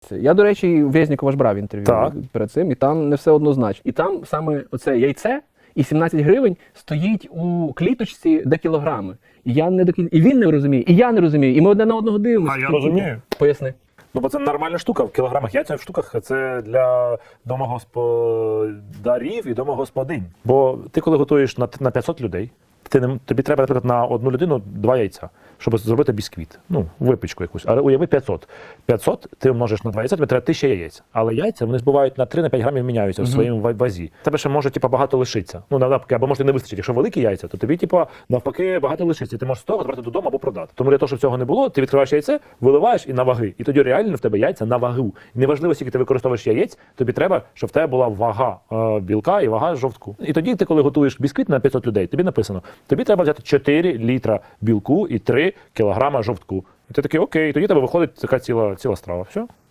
Це- Я, до речі, Вєзнікова ж брав інтерв'ю Так. перед цим, і там не все однозначно. І там саме оце яйце і 17 гривень стоїть у кліточці де кілограми. І я не до кін... І він не розуміє, і я не розумію. І ми одне на одного дивимося. А я розумію. Поясни. Ну, бо це нормальна штука. В кілограмах яйця в штуках це для домогосподарів і домогосподинь. Бо ти, коли готуєш на, на 500 людей, ти не, тобі треба, наприклад, на одну людину два яйця, щоб зробити бісквіт. Ну, випічку якусь. Але уяви 500. 500 ти множиш на два яйця, тобі треба 1000 яєць. Але яйця вони бувають на 3-5 грамів міняються в своєму ва- вазі. Тебе ще може типу, багато лишиться. Ну, навпаки, або може не вистачить. Якщо великі яйця, то тобі, типу, навпаки, багато лишиться. Ти можеш з того забрати додому або продати. Тому для того, щоб цього не було, ти відкриваєш яйце, виливаєш і на ваги. І тоді реально в тебе яйця на вагу. І неважливо, скільки ти використовуєш яєць, тобі треба, щоб в тебе була вага е, білка і вага жовтку. І тоді, ти, коли готуєш бісквіт на 500 людей, тобі написано, тобі треба взяти 4 літра білку і 3 кілограма жовтку. І ти такий, окей, тоді тебе виходить така ціла, ціла страва. Все.